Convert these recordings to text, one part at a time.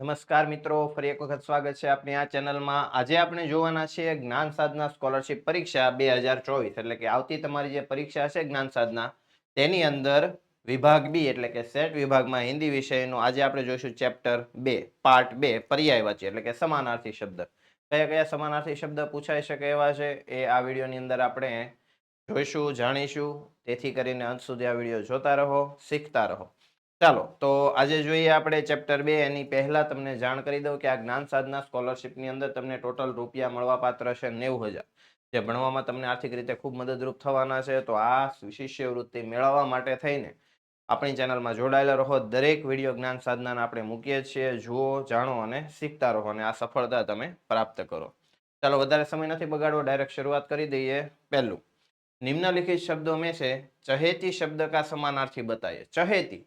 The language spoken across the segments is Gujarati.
નમસ્કાર મિત્રો, ફરી એક વખત સ્વાગત છે આપણી આ ચેનલમાં. આજે આપણે જોવાના છીએ જ્ઞાન સાધના સ્કોલરશિપ પરીક્ષા બે હજાર ચોવીસ. એટલે કે આવતી તમારી જે પરીક્ષા છે જ્ઞાન સાધના, તેની અંદર વિભાગ બી, એટલે કે સેટ વિભાગમાં હિન્દી વિષયનું આજે આપણે જોઈશું ચેપ્ટર બે, પાર્ટ બે પર્યાયવાચી એટલે કે સમાનાર્થી શબ્દ. કયા કયા સમાનાર્થી શબ્દ પૂછાઈ શકે એવા છે એ આ વિડીયોની અંદર આપણે જોઈશું, જાણીશું. તેથી કરીને અંત સુધી આ વીડિયો જોતા રહો, શીખતા રહો. ચાલો, તો આજે જોઈએ આપણે ચેપ્ટર બે. એની પહેલા તમને જાણ કરી દઉં કે આ જ્ઞાન સાધના સ્કોલરશિપની અંદર તમને ટોટલ રૂપિયા મળવા પાત્ર છે નેવું હજાર. જે ભણવામાં તમને આર્થિક રીતે ખૂબ મદદરૂપ થવાના છે. તો આ શિષ્યવૃત્તિ મેળવવા માટે થઈને આપણી ચેનલમાં જોડાયેલા રહો. દરેક વીડિયો જ્ઞાન સાધનાને આપણે મૂકીએ છીએ. જુઓ, જાણો અને શીખતા રહો અને આ સફળતા તમે પ્રાપ્ત કરો. ચાલો, વધારે સમય નથી બગાડવો. ડાયરેક્ટ શરૂઆત કરી દઈએ. પહેલું, નિમ્નલિખિત શબ્દો મેં છે. ચહેતી શબ્દ કા સમાનાર્થી બતાવીએ ચહેતી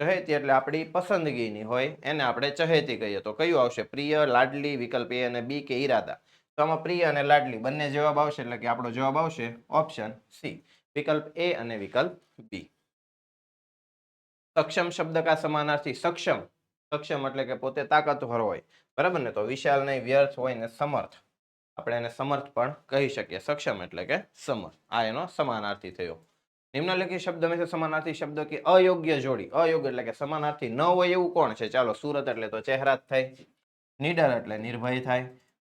ચહેતી એટલે આપણી પસંદગીની હોય, એને આપણે ચહેતી કહીએ. તો કયું આવશે? પ્રિય, લાડલી, વિકલ્પ એ અને બી કે ઈરાદા? તો આમાં પ્રિય અને લાડલી બંને જવાબ આવશે, એટલે કે આપણો જવાબ આવશે ઓપ્શન સી. વિકલ્પ એ અને વિકલ્પ બી. સક્ષમ શબ્દ કા સમાનાર્થી? સક્ષમ. સક્ષમ એટલે કે પોતે તાકાતવર હોય. બરાબર ને? તો વિશાલ નહીં, વ્યર્થ હોય ને સમર્થ. આપણે એને સમર્થ પણ કહી શકીએ. સક્ષમ એટલે કે સમર્થ. આ એનો સમાનાર્થી થયો. નિમ્નલિખિત શબ્દ હંમેશા સમાનાર્થી શબ્દ કે અયોગ્ય જોડી. અયોગ્ય એટલે કે સમાનાર્થી ન હોય એવું કોણ છે? ચાલો સુરત એટલે તો ચહેરા થાય નિડર એટલે નિર્ભય થાય,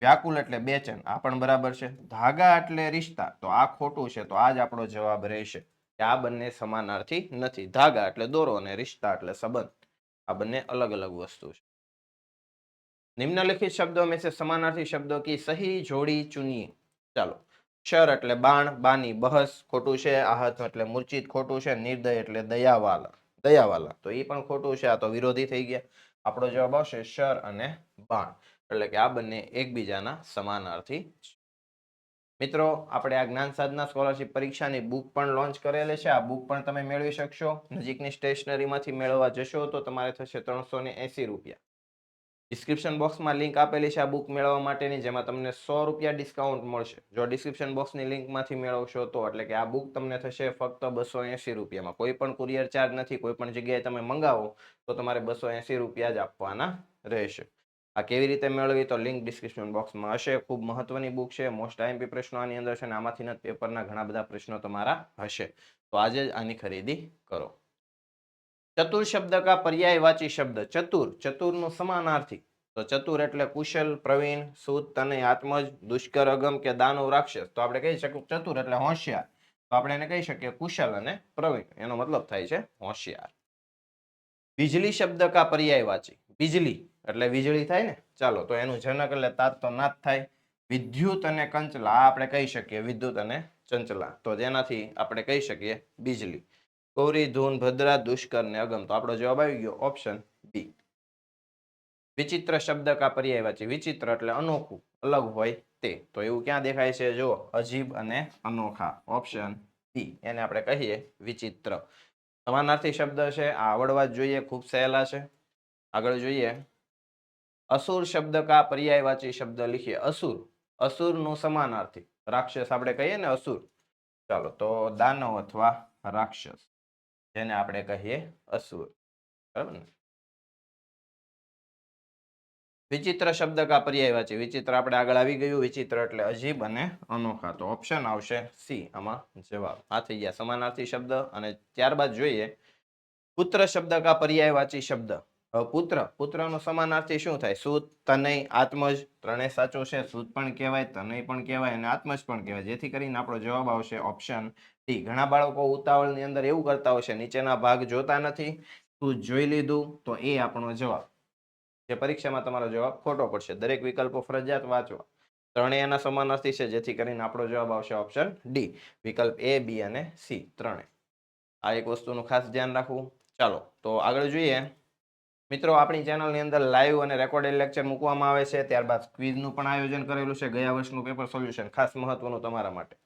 વ્યાકુલ એટલે બેચન. આ પણ બરાબર છે. ધાગા એટલે રિશ્તા. તો આ ખોટું છે, તો આ જ આપણો જવાબ રહેશે કે આ બંને સમાનાર્થી નથી. ધાગા એટલે દોરો અને રિશ્તા એટલે સંબંધ. આ બંને અલગ અલગ વસ્તુ છે. નિમ્નલિખિત શબ્દો મેં સમાનાર્થી શબ્દો કે સહી જોડી ચુનીએ. ચાલો. ક્ષર એટલે બાણ, બાની, બહસ ખોટું છે, આહત એટલે મૂર્છિત ખોટું છે, નિર્દય એટલે દયાવાલા દયાવાલા. તો એ પણ ખોટું છે, આ તો વિરોધી થઈ ગયા. આપણો જવાબ આવશે શર અને બાણ. એટલે કે આ બંને એકબીજાના સમાનાર્થી છે. મિત્રો, આપણે આ જ્ઞાન સાધના સ્કોલરશિપ પરીક્ષાની બુક પણ લોન્ચ કરેલી છે. આ બુક પણ તમે મેળવી શકશો. નજીકની સ્ટેશનરીમાંથી મેળવવા જશો તો તમારે થશે ત્રણસો ને એસી રૂપિયા. ડિસ્ક્રિપ્શન બોક્સમાં લિંક આપેલી છે આ બુક મેળવવા માટેની, જેમાં તમને સો રૂપિયા ડિસ્કાઉન્ટ મળશે. જો ડિસ્ક્રિપ્શન બોક્સની લિંકમાંથી મેળવશો તો એટલે કે આ બુક તમને થશે ફક્ત બસો એંસી રૂપિયામાં. કોઈ પણ કુરિયર ચાર્જ નથી, કોઈ પણ જગ્યાએ તમે મંગાવો તો તમારે બસો એંસી રૂપિયા જ આપવાના રહેશે. આ કેવી રીતે મેળવી તો લિંક ડિસ્ક્રિપ્શન બોક્સમાં હશે. ખૂબ મહત્વની બુક છે મોસ્ટ આઈએમપી પ્રશ્નો આની અંદર છે અને આમાંથી પેપરના ઘણા બધા પ્રશ્નો તમારા હશે. તો આજે જ આની ખરીદી કરો. ચતુર શબ્દ કા પર્યાયવાચી શબ્દ? ચતુર. ચતુરનું સમાનાર્થી. તો ચતુર એટલે કુશલ, પ્રવીણ, સૂત તનય આત્મજ, દુષ્કર, અગમ કે દાનવ, રાક્ષસ. તો આપણે કહી શકું ચતુર એટલે હોશિયાર. તો આપણે એને કહી શકીએ કુશલ અને પ્રવીણ. એનો મતલબ થાય છે હોશિયાર. વીજળી શબ્દ કા પર્યાયવાચી? વીજળી. એટલે વીજળી થાય ને? ચાલો, તો એનું જનક એટલે તાત તો નાત થાય. વિદ્યુત અને કંચલા. આપણે કહી શકીએ વિદ્યુત અને ચંચલા. તો જેનાથી આપણે કહી શકીએ બીજળી ગૌરી, ધૂન, ભદ્રા, દુષ્કર ને અગમ. તો આપણો જવાબ આવી ગયો ઓપ્શન બી વિચિત્ર શબ્દ કા પર્યાયવાચી વિચિત્ર એટલે અનોખું, અલગ હોય તે. તો એવું ક્યાં દેખાય છે? જો અજીબ અને અનોખા. ઓપ્શન બી એને આપણે કહીએ વિચિત્ર. સમાનાર્થી શબ્દ છે. આ આવડવા જ જોઈએ. ખૂબ સહેલા છે. આગળ જોઈએ. અસુર શબ્દ કા પર્યાયવાચી શબ્દ લખીએ. અસુર. અસુરનું સમાનાર્થી. રાક્ષસ આપણે કહીએ ને અસુર. ચાલો, તો દાનવ અથવા રાક્ષસ. જેને આપણે કહીએ અસુર. બરાબર ને? વિચિત્ર શબ્દ કા પર્યાયવાચી વિચિત્ર આપણે આગળ આવી ગયું. વિચિત્ર એટલે અજીબ અને અનોખા. તો ઓપ્શન આવશે સી. આમાં જવાબ. આ થઈ ગયા સમાનાર્થી શબ્દ. અને ત્યારબાદ જોઈએ. પુત્ર શબ્દ કા પર્યાયવાચી શબ્દ. પુત્ર. પુત્રનો સમાનાર્થી શું થાય? સુત, તનય, આત્મજ. ત્રણેય સાચું છે. સુત પણ કહેવાય, તનય પણ કહેવાય અને આત્મજ પણ કહેવાય. જેથી કરીને આપણો જવાબ આવશે ઓપ્શન ઘણા બાળકો ઉતાવળની અંદર એવું કરતા હોય છે, નીચેના ભાગ જોતા નથી. તું જોઈ લીધું તો એ આપણો જવાબ. જે પરીક્ષામાં તમારો જવાબ ખોટો પડશે. દરેક વિકલ્પો ફરજિયાત વાંચવા. ત્રણેયના સમાનાર્થી છે, જેથી કરીને આપણો જવાબ આવશે ઓપ્શન ડી. વિકલ્પ એ, બી અને સી. ત્રણેય. આ એક વસ્તુનું ખાસ ધ્યાન રાખવું. ચાલો, તો આગળ જોઈએ. મિત્રો, આપણી ચેનલની અંદર લાઈવ અને રેકોર્ડેડ લેક્ચર મૂકવામાં આવે છે. ત્યારબાદ ક્વિઝનું પણ આયોજન કરેલું છે. ગયા વર્ષનું પેપર સોલ્યુશન ખાસ મહત્વનું તમારા માટે.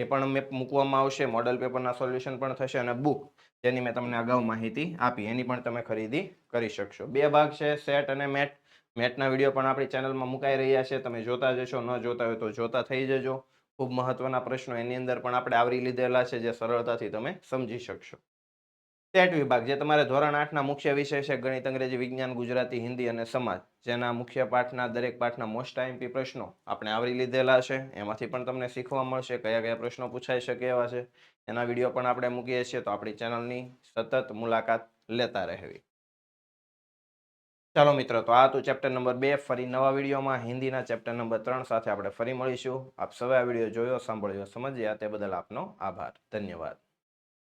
એ પણ મેપ મૂકવામાં આવશે મોડલ પેપરના સોલ્યુશન પણ થશે અને બુક જેની મેં તમને અગાઉ માહિતી આપી, એની પણ તમે ખરીદી કરી શકશો. બે ભાગ છે સેટ અને મેટ મેટના વીડિયો પણ આપણી ચેનલમાં મુકાઈ રહ્યા છે, તમે જોતા જશો ન જોતા હોય તો જોતા થઈ જજો. ખૂબ મહત્વના પ્રશ્નો એની અંદર પણ આપણે આવરી લીધેલા છે, જે સરળતાથી તમે સમજી શકશો. ટેટ વિભાગ, જે તમારે ધોરણ આઠના મુખ્ય વિષય છે, ગણિત, અંગ્રેજી, વિજ્ઞાન, ગુજરાતી, હિન્દી અને સમાજ, જેના મુખ્ય પાઠના, દરેક પાઠના મોસ્ટ આઈએમપી પ્રશ્નો આપણે આવરી લીધેલા છે. એમાંથી પણ તમને શીખવા મળશે, કયા કયા પ્રશ્નો પૂછાઈ શકે એવા છે. એના વીડિયો પણ આપણે મૂકીએ છીએ, તો આપણી ચેનલની સતત મુલાકાત લેતા રહેવી. ચાલો મિત્રો, તો આ હતું ચેપ્ટર નંબર બે, ફરી નવા વિડીયોમાં. હિન્દીના ચેપ્ટર નંબર ત્રણ સાથે આપણે ફરી મળીશું. આપ સૌએ આ વીડિયો જોયો, સાંભળ્યો, સમજ્યા, તે બદલ આપનો આભાર. ધન્યવાદ.